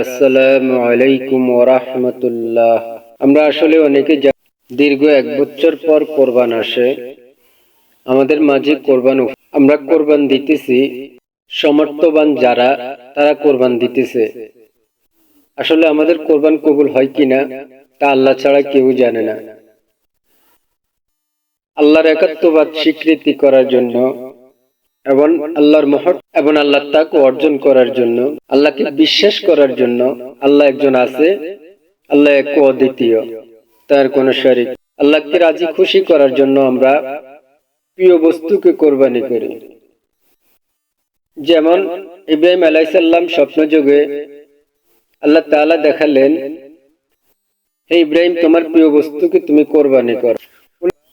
আসসালামু আলাইকুম আমরা আসলে অনেকে দীর্ঘ এক বছর পর কোরবান আসে, আমাদের মাঝে কোরবান আমরা কোরবান দিতেছি, সমর্থবান যারা, তারা কোরবান দিতেছে। আসলে আমাদের কোরবান কবুল হয় কিনা, তা আল্লাহ ছাড়া কেউ জানে না। আল্লাহর একাত্মবাদ স্বীকৃতি করার জন্য এবং আল্লাহর মহৎ এবং আল্লাহ তাকে অর্জন করার জন্য, আল্লাহকে বিশ্বাস করার জন্য আল্লাহ একজন আছে, আল্লাহ এক অদ্বিতীয়, তার কোন শরীক। আল্লাহকে রাজি খুশি করার জন্য আমরা প্রিয় বস্তুকে কোরবানি করি। যেমন ইব্রাহিম আলাইসাল্লাম স্বপ্ন যুগে আল্লাহ তাআলা দেখালেন, হে ইব্রাহিম, তোমার প্রিয় বস্তুকে তুমি কোরবানি কর।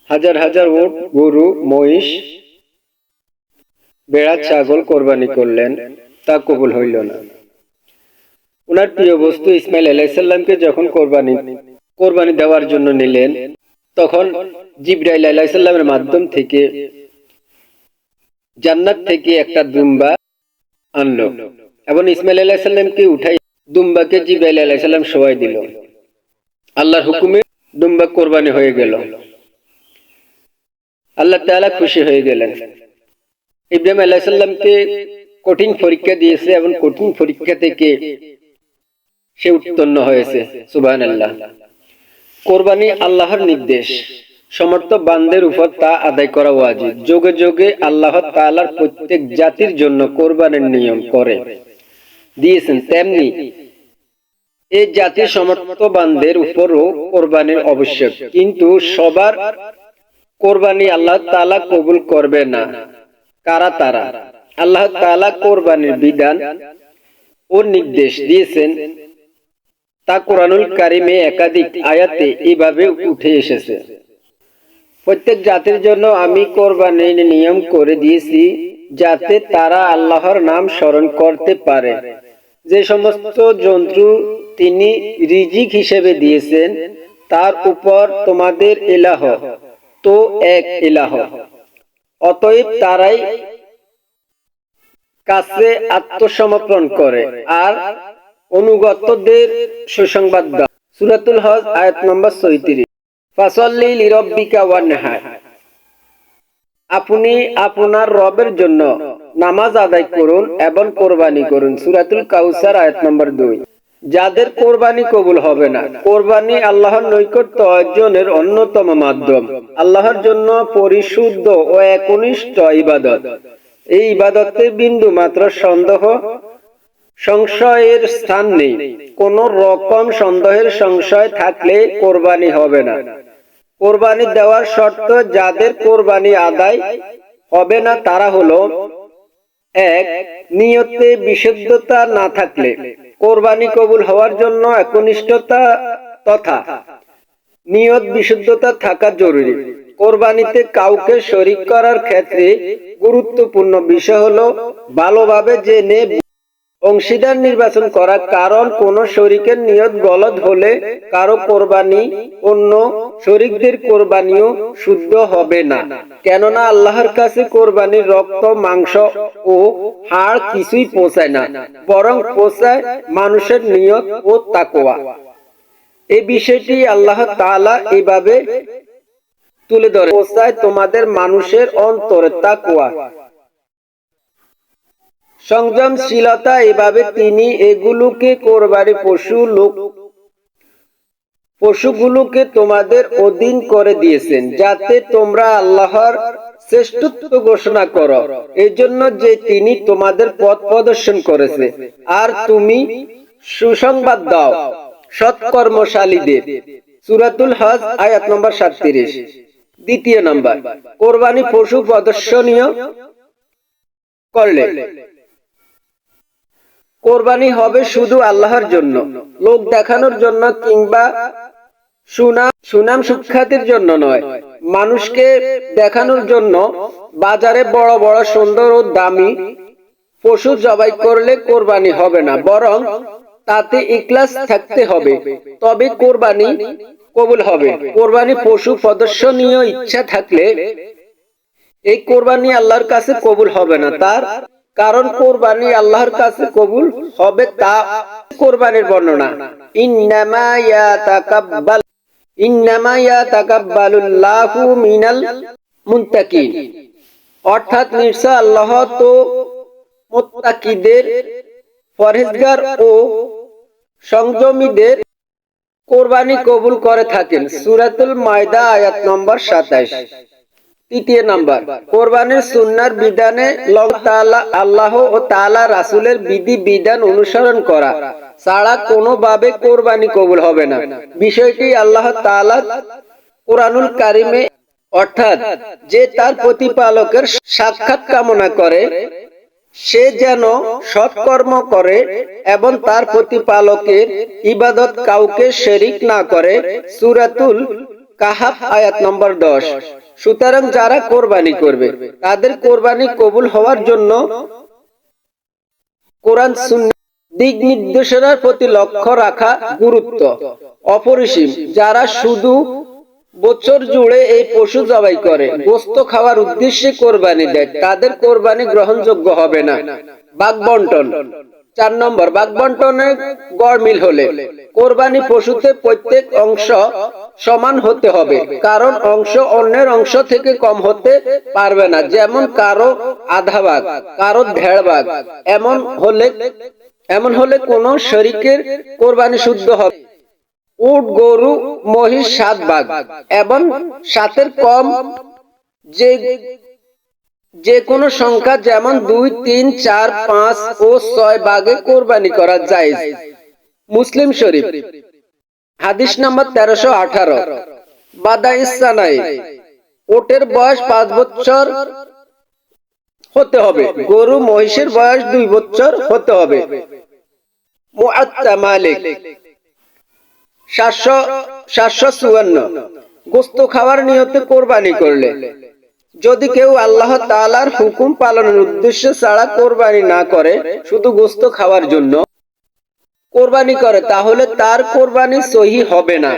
হাজার হাজার উট, গরু, মহিষ বেড়া ছাগল কোরবানি করলেন, তা কবুল হইল না। ওনার প্রিয় বস্তু ইসমাইল আলাইসাল্লামকে যখন কোরবানি কোরবানি দেওয়ার জন্য নিলেন, তখন জিব্রাইল আলাইসাল্লামের মাধ্যম থেকে জান্নাত থেকে একটা দুম্বা আনলো এবং ইসমাইল আলাইসাল্লামকে উঠাই দুম্বাকে জিব্রাইল আলাইসাল্লাম শোয়াই দিল। আল্লাহর হুকুমে দুম্বা কোরবানি হয়ে গেল। আল্লাহ তাআলা খুশি হয়ে গেলেন। ইব্রাহিম আলাইসাল্লামকে কঠিন পরীক্ষা দিয়েছে এবং কঠিন পরীক্ষা থেকে সে উত্তন্ন হয়েছে। সুবাহ আল্লাহ কোরবানি আল্লাহর নির্দেশ। সমর্থ বান্দের উপর তা আদায় করা ওয়াজিব। যোগে যোগে আল্লাহ তাআলার প্রত্যেক জাতির জন্য কোরবানির নিয়ম করে। দিয়েছেন তেমনি এই জাতির সমর্থ বান্দের উপরও কোরবানির আবশ্যক। কিন্তু সবার কোরবানি আল্লাহ তাআলা কবুল করবে না। কারা তারা? আল্লাহ তাআলা কোরবানির বিধান ও নির্দেশ দিয়েছেন। তা কোরআনুল কারিমে একাধিক আয়াতে এভাবে উঠে এসেছে। প্রত্যেক জাতির জন্য আমি কোরবানির নিয়ম করে দিয়েছি যাতে তারা আল্লাহর নাম স্মরণ করতে পারে। যে সমস্ত জন্তু তিনি রিজিক হিসেবে দিয়েছেন, তার উপর তোমাদের এলাহ। তো এক এলাহ। অতএব তারাই কাছে আত্মসমর্পণ করে আর অনুগতদের সুসংবাদ দাও। সুরাতুল হজ, আয়াত নম্বর ছয়ত্রিশ। ফাসল্লি লিরব্বিকা ওয়ানহার আপনি আপনার রবের জন্য নামাজ আদায় করুন এবং কোরবানি করুন। সুরাতুল কাউসার, আয়াত নম্বর দুই। যাদের কোরবানি কবুল হবে না। কোরবানি আল্লাহর নৈকট্য অর্জনের অন্যতম মাধ্যম। আল্লাহর জন্য পরিশুদ্ধ ও একনিষ্ঠ ইবাদত। এই ইবাদতে বিন্দু মাত্র সন্দেহ, সংশয়ের স্থান নেই। কোন রকম সন্দেহের সংশয় থাকলে কোরবানি হবে না। কোরবানি দেওয়ার শর্ত, যাদের কোরবানি আদায় হবে না, তারা হলো, এক, নিয়তে বিশুদ্ধতা না থাকলে। কোরবানি কবুল হওয়ার জন্য একনিষ্ঠতা তথা নিয়ত বিশুদ্ধতা থাকা জরুরি। কোরবানিতে কাউকে শরিক করার ক্ষেত্রে গুরুত্বপূর্ণ বিষয় হলো ভালোভাবে জেনে অংশীদার নির্বাচন করা কারণ কোন শরিকের নিয়ত গলদ হলে কারও কোরবানি অন্য শরিকদের কোরবানিও শুদ্ধ হবে না। কেননা আল্লাহর কাছে কোরবানির রক্ত, মাংস ও হাড় কিছুই পৌঁছায় না, বরং পৌঁছায় মানুষের নিয়ত ও তাকোয়া এই বিষয়টি আল্লাহ তাআলা এভাবে তুলে ধরে। পৌঁছায় তোমাদের মানুষের অন্তরে তাকোয়া সংযমশীলতা এভাবে তিনি এগুলোকে কোরবানি পশু লোক পশুগুলোকে তোমাদের অধীন করে দিয়েছেন, যাতে তোমরা আল্লাহর শ্রেষ্ঠত্ব ঘোষণা করো। এই জন্য যে তিনি তোমাদের পথ প্রদর্শন করেছে। আর তুমি সুসংবাদ দাও, সৎকর্মশালীদের। সুরাতুল হজ, আয়াত নম্বর সাতত্রিশ। দ্বিতীয় নাম্বার, কোরবানি পশু প্রদর্শনীয় করলে। কোরবানি হবে শুধু আল্লাহর জন্য। লোক দেখানোর জন্য কিংবা সুনাম সুনাম সুখ্যাতির জন্য নয়। মানুষকে দেখানোর জন্য বাজারে বড় বড় সুন্দর ও দামি পশু জবাই করলে কোরবানি হবে না, বরং তাতে ইকলাস থাকতে হবে। তবে কোরবানি কবুল হবে। কোরবানি পশু প্রদর্শনীয় ইচ্ছা থাকলে এই কোরবানি আল্লাহর কাছে কবুল হবে না। তার কারণ কোরবানি আল্লাহর কাছে কবুল হবে তা কোরবানির বর্ণনা। ইন্নামা ইন্নামা মিনাল মুত্তাকিন। অর্থাৎ নিশ্চয় আল্লাহ তো মুত্তাকিদের পরহেজগার ও সংযমীদের কোরবানি কবুল করে থাকেন। সুরাতুল মায়দা আয়াত নম্বর সাতাইশ। তৃতীয় নাম্বার, কোরবানির সুন্নার বিধানে আল্লাহ ও তালা রাসূলের বিধি বিধান অনুসরণ করা ছাড়া কোনোভাবে কোরবানি কবুল হবে না। বিষয়টি আল্লাহ তাআলা কোরআনুল কারিমে অর্থাৎ যে তার প্রতিপালকের সাক্ষাৎ কামনা করে, সে যেন সৎকর্ম করে এবং তার প্রতিপালকের ইবাদত কাউকে শেরিক না করে। সুরাতুল কাহাফ আয়াত নম্বর দশ। সুতরাং যারা কোরবানি করবে, তাদের কোরবানি কবুল হওয়ার জন্য কোরআন দিক নির্দেশনার প্রতি লক্ষ্য রাখা গুরুত্ব। অপরিসীম, যারা শুধু বছর জুড়ে এই পশু জবাই করে, গোস্ত খাওয়ার উদ্দেশ্যে কোরবানি দেয়, তাদের কোরবানি গ্রহণযোগ্য হবে না। বাঘ বন্টন চার নম্বর বাঘ বন্টনের গড় মিল হলে কোরবানি পশুতে প্রত্যেক অংশ সমান হতে হবে, কারণ অংশ অন্যের অংশ থেকে কম হতে পারবে না, যেমন কারও আধা ভাগ, কারও দেড় ভাগ, এমন হলে এমন হলে কোন শরিকের কোরবানি শুদ্ধ হবে। উট, গরু, মহিষ সাত ভাগ, এবং সাতের কম যে যে কোনো সংখ্যা যেমন দুই, তিন, চার, পাঁচ ও ছয় ভাগে কোরবানি করা যায়। মুসলিম শরীফ। হাদিস নাম্বার তেরোশো আঠারো। বাদা ইসানাই। ওটের বয়স পাঁচ বছর হতে হবে। গরু মহিষের বয়স দুই বছর হতে হবে। মালিক। সাতশো সাতশো চুয়ান্ন। গোস্ত খাওয়ার নিয়তে কোরবানি করলে। যদি কেউ আল্লাহ তাআলার হুকুম পালনের উদ্দেশ্য ছাড়া কোরবানি না করে, শুধু গোস্ত খাওয়ার জন্য কোরবানি করে, তাহলে তার কোরবানি সহি হবে না।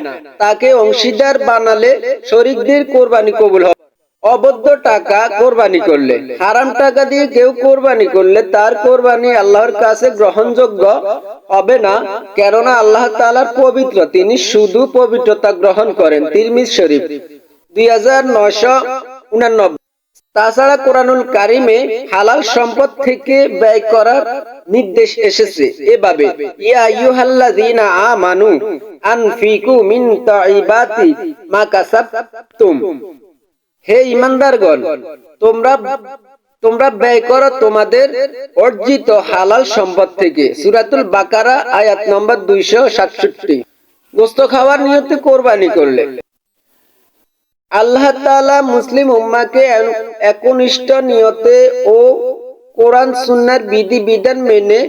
তাকে অংশীদার বানালে শরিকদের কোরবানি কবুল হবে। অবদ্ধ টাকা কোরবানি করলে, হারাম টাকা দিয়ে কেউ কোরবানি করলে তার কোরবানি আল্লাহর কাছে গ্রহণযোগ্য হবে না। কেননা আল্লাহ তাআলার পবিত্র, তিনি শুধু পবিত্রতা গ্রহণ করেন তিরমিজ শরীফ। দুই হাজার নয়শো তাছাড়া কোরআনুল কারিমে হালাল সম্পদ থেকে ব্যয় করার নির্দেশ এসেছে এভাবে। ইয়া আইয়ুহাল্লাযীনা আমানু আনফিকু মিন তাইবাতি মা কাসাবতুম। হে ইমানদারগণ, তোমরা তোমরা ব্যয় করো তোমাদের অর্জিত হালাল সম্পদ থেকে। সুরাতুল বাকারা আয়াত নম্বর দুইশো সাতষট্টি। গোস্ত খাওয়ার নিয়তে কোরবানি করলে। আল্লাহ তাআলা মুসলিম উম্মাকে একনিষ্ঠ নিয়তে ও কোরআন সুন্নার বিধি বিধান মেনে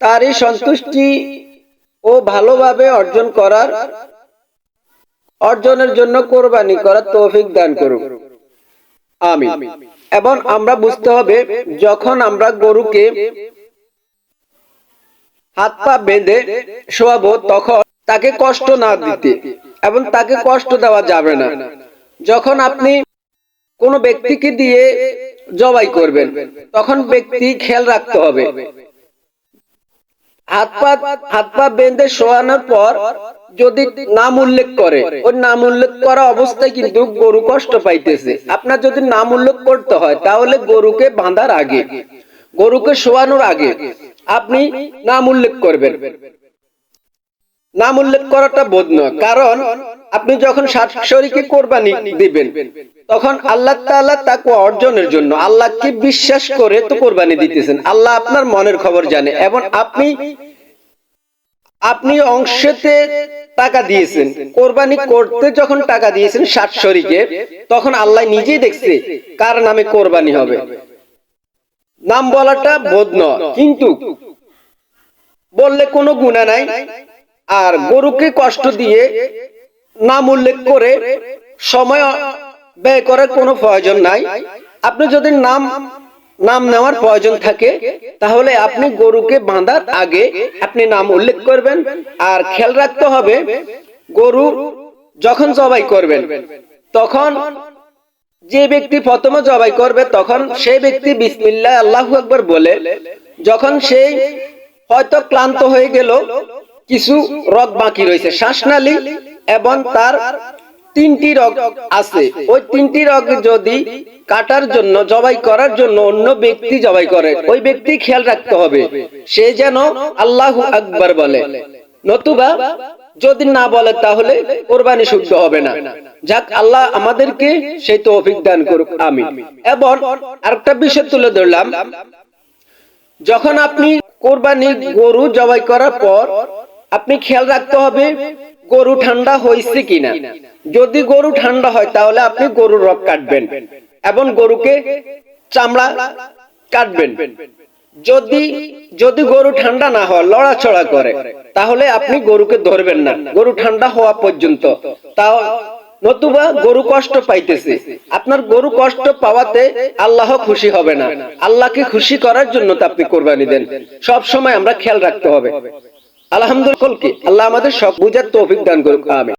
তারই সন্তুষ্টি ও ভালোভাবে অর্জন করার অর্জনের জন্য কোরবানি করার তৌফিক দান করুক। আমি এবং আমরা বুঝতে হবে, যখন আমরা গরুকে হাত পা বেঁধে শোয়াবো, তখন তাকে কষ্ট না দিতে। এবং তাকে কষ্ট দেওয়া যাবে না। যখন আপনি কোন ব্যক্তিকে দিয়ে জবাই করবেন, তখন ব্যক্তি খেয়াল রাখতে হবে। হাত পা হাত পা বেঁধে শোয়ানোর পর যদি নাম উল্লেখ করে, ওই নাম উল্লেখ করা অবস্থায় কিন্তু গরু কষ্ট পাইতেছে। আপনার যদি নাম উল্লেখ করতে হয়, তাহলে গরুকে বাঁধার আগে, গরুকে শোয়ানোর আগে আপনি নাম উল্লেখ করবেন। নাম উল্লেখ করাটা বোধ নয় কারণ আপনি যখন শরীকে কোরবানি দিবেন, তখন আল্লাহ তাআলা তাকে অর্জনের জন্য আল্লাহকে বিশ্বাস করে তো কোরবানি দিতেছেন। আল্লাহ আপনার মনের খবর জানে এবং আপনি আপনি অংশেতে টাকা দিয়েছেন। কোরবানি করতে যখন টাকা দিয়েছেন ষাট শরীকে, তখন আল্লাহ নিজেই দেখছে কার নামে কোরবানি হবে। নাম বলাটা বোধ নয় কিন্তু বললে কোনো গুণা নাই। আর গরুকে কষ্ট দিয়ে নাম উল্লেখ করে সময় ব্যয় করার কোনো প্রয়োজন নাই। আপনি যদি নাম নাম নেওয়ার প্রয়োজন থাকে, তাহলে আপনি গরুকে বাঁধার আগে আপনি নাম উল্লেখ করবেন। আর খেয়াল রাখতে হবে, গরু যখন জবাই করবেন, তখন যে ব্যক্তি প্রথমে জবাই করবে, তখন সেই ব্যক্তি বিসমিল্লাহ, আল্লাহ আকবার বলে, যখন সেই হয়তো ক্লান্ত হয়ে গেল কিছু রগ বাকি রয়েছে। শ্বাসনালী এবং তার তিনটি রগ আছে। ওই তিনটি রগ যদি কাটার জন্য, জবাই করার জন্য অন্য ব্যক্তি জবাই করে, ওই ব্যক্তি খেয়াল রাখতে হবে। সে যেন আল্লাহু আকবার বলে। নতুবা যদি না বলে, তাহলে কোরবানি শুদ্ধ হবে না। যাক, আল্লাহ আমাদেরকে সেই তো অভিজ্ঞান করুক আমি এবং আরেকটা বিষয় তুলে ধরলাম। যখন আপনি কোরবানি গরু জবাই করার পর আপনি খেয়াল রাখতে হবে, গরু ঠান্ডা হয়েছে কিনা। যদি গরু ঠান্ডা হয়, তাহলে আপনি গরুর রক কাটবেন এবং গরুকে চামড়া কাটবেন। যদি যদি গরু ঠান্ডা না হয় লড়াচড়া করে, তাহলে আপনি গরুকে ধরবেন না। গরু ঠান্ডা হওয়া পর্যন্ত। তাও নতুবা গরু কষ্ট পাইতেছে। আপনার গরু কষ্ট পাওয়াতে আল্লাহ খুশি হবে না। আল্লাহকে খুশি করার জন্য তো আপনি কোরবানি দেন। সব সময় আমরা খেয়াল রাখতে হবে। আলহামদুলিল্লাহ আল্লাহ আমাদের সব বুঝার তৌফিক দান করুক আমিন।